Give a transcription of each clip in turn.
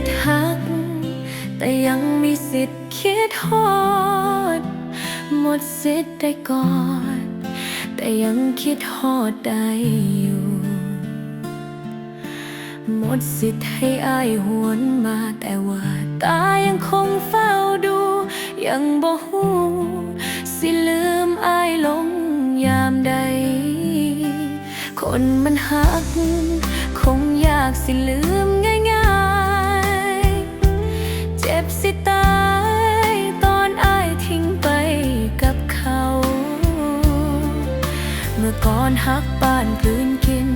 ทธิ์หัก แต่ยังมีสิทธิ์คิดฮอด หมดสิทธิ์ได้กอด แต่ยังคิดฮอดได้อยู่ หมดสิทธิ์ให้อายหวนมาแต่ว่าตายังคงเฝ้าดู ยังบ่หูสิลืมอายลงยามใด คนมันหัก คงยากสิลืม สิตายตอนอายทิ้งไปกับเขา เมื่อก่อนหักบ้านพื้นกิน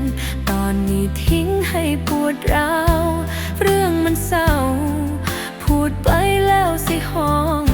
ตอนนี้ทิ้งให้ปวดร้าว เรื่องมันเศร้า พูดไปแล้วสิห้อง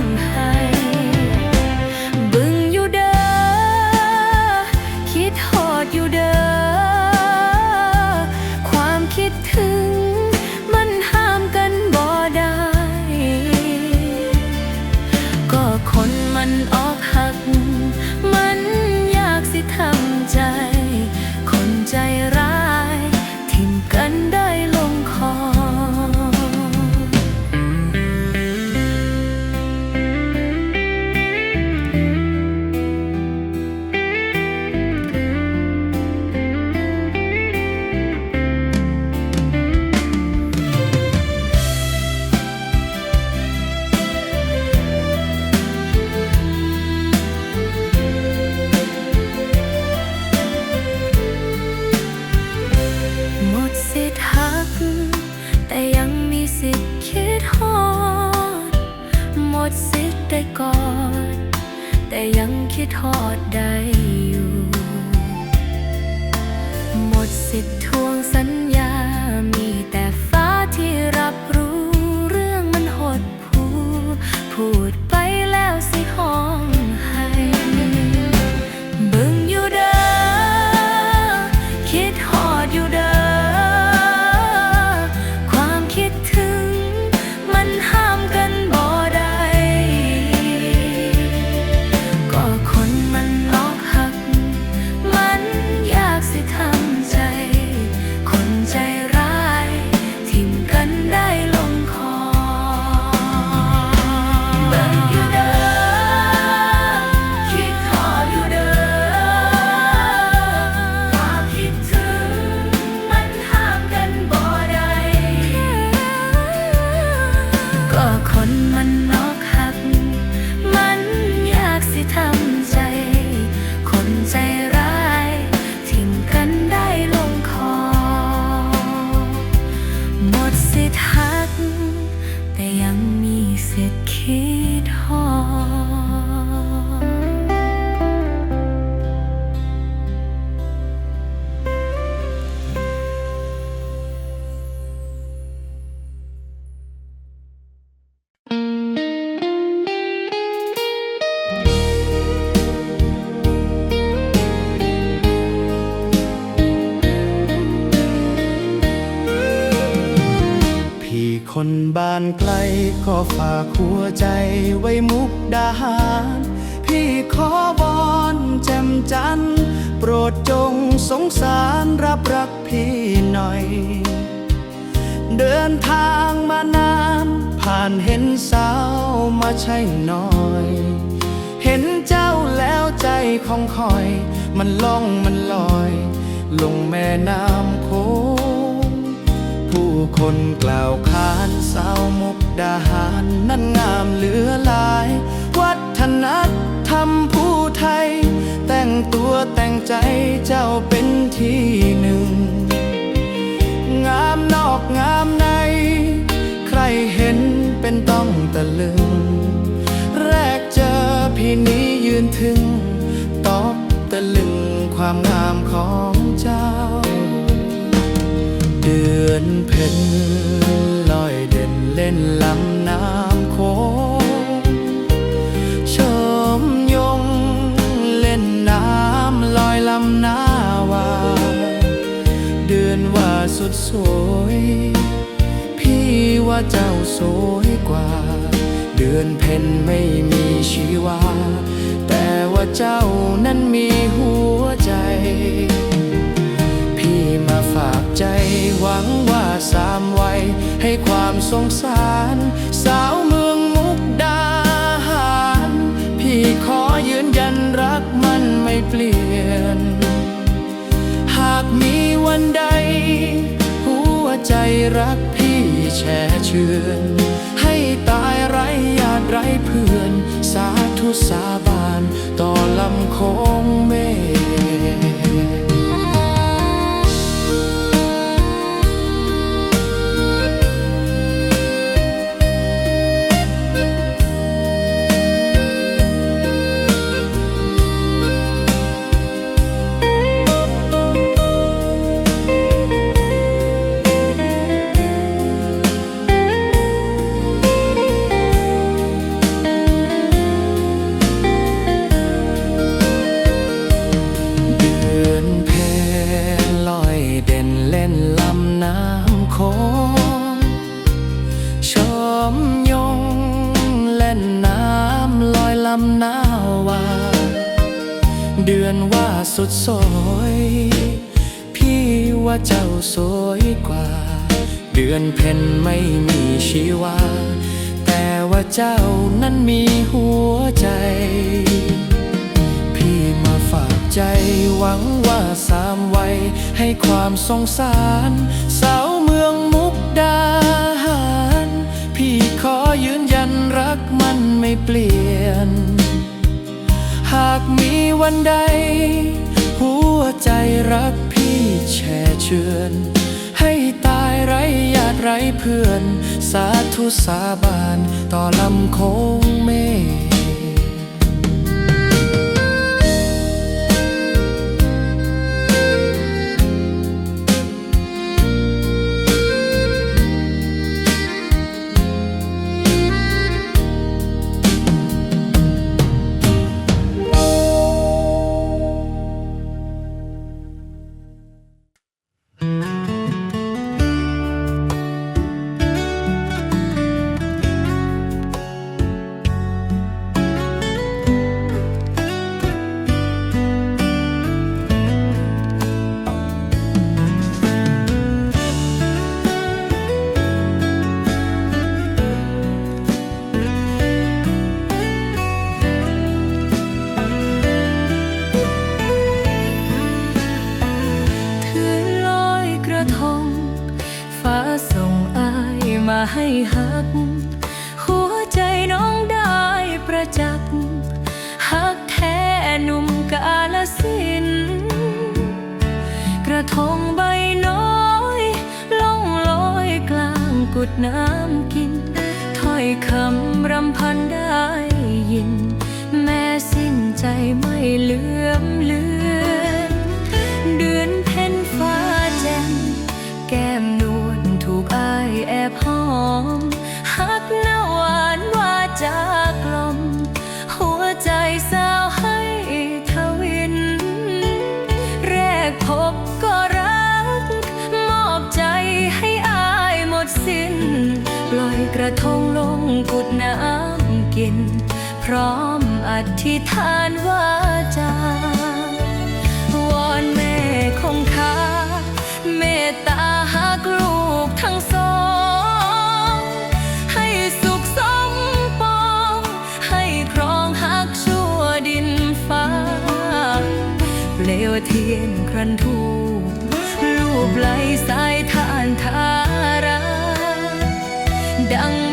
ได้กอดแต่ยังคิดทอดได้อยู่ หมดสิทธิ์ ไกลก็ฝากหัวใจไว้มุกดาหาร พี่ขอบอนแจ่มจัน โปรดจงสงสารรับรักพี่หน่อย เดินทางมานาน ผ่านเห็นสาวมาใช่น้อย เห็นเจ้าแล้วใจของคอย มันล่องมันลอย ลงแม่น้ำ คนกล่าวขานสาวมุกดาหารนั้นงามเหลือหลาย วัฒนธรรมผู้ไทย แต่งตัวแต่งใจเจ้าเป็นที่หนึ่ง งามนอกงามใน ใครเห็นเป็นต้องตะลึง แรกเจอพี่นี้ยืนถึง ตอบตะลึงความงามของเจ้า ดือนเพ็ญลอยเด่นเล่นลำน้ำโขงชมยงเล่นน้ำลอยลำหน้าวา เดือนว่าสุดสวย พี่ว่าเจ้าสวยกว่า เดือนเพ็ญไม่มีชีวา แต่ว่าเจ้านั้นมีหัวใจ ใจหวังว่าสามวัยให้ความสงสาร สาวเมืองมุกดาหาร พี่ขอยืนยันรักมันไม่เปลี่ยน หากมีวันใด หัวใจรักพี่แช่เชือนให้ตายไรยาดไรเพื่อน สาธุสาบานต่อลำโค สุดสวยพี่ว่าเจ้าสวยกว่า เดือนเพ็ญไม่มีชีวา แต่ว่าเจ้านั้นมีหัวใจ พี่มาฝากใจหวังว่าสามวัยให้ความสงสาร สาวเมืองมุกดาหาร พี่ขอยืนยันรักมันไม่เปลี่ยนากมีวันใด หัวใจรักพี่แช่เชือน ให้ตายไร้ญาติไร้เพื่อน สาธุสาบานต่อลำโคงเมฆ ห้หัก หัวใจน้องได้ประจักษ์หักแท้หนุ่มกาลสิน กระทงใบน้อยล่องลอยกลางกุดน้ำกิน ถ้อยคำรำพันได้ยิน แม่สิ้นใจไม่เลื่อมเลือ อมหักหน้าหวานว่าจากลม หัวใจสาวให้ทวิน แรกพบก็รัก มอบใจให้อายหมดสิ้น ปล่อยกระทงลงกุดน้ำกิน พร้อมอธิษฐานว่าจา ดั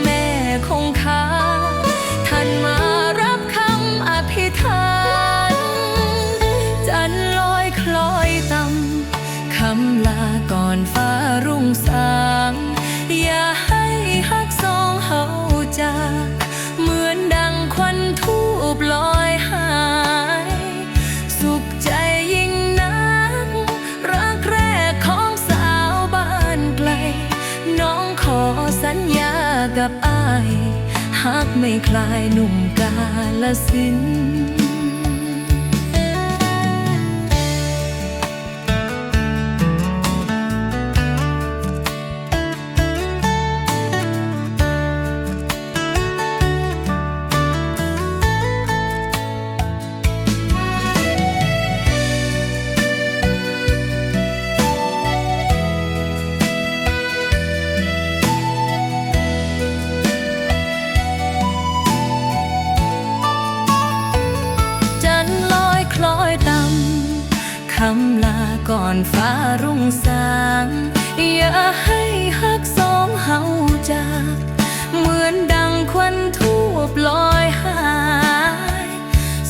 ไม่คลายหนุ่มกาลสิน คำลาก่อนฟ้ารุ่งสาง อย่าให้หักสองเฮาจาก เหมือนดังควันทูบลอยหาย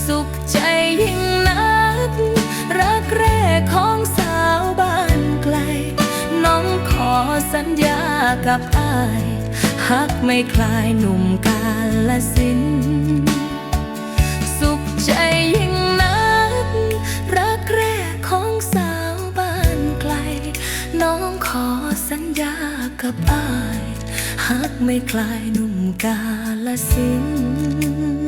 สุขใจยิ่งนัก รักแรกของสาวบ้านไกล น้องขอสัญญากับอายหักไม่คลายหนุ่มกาลสิน สุขใจยิ่งับอายหากไม่คลายหนุ่มกาลสิน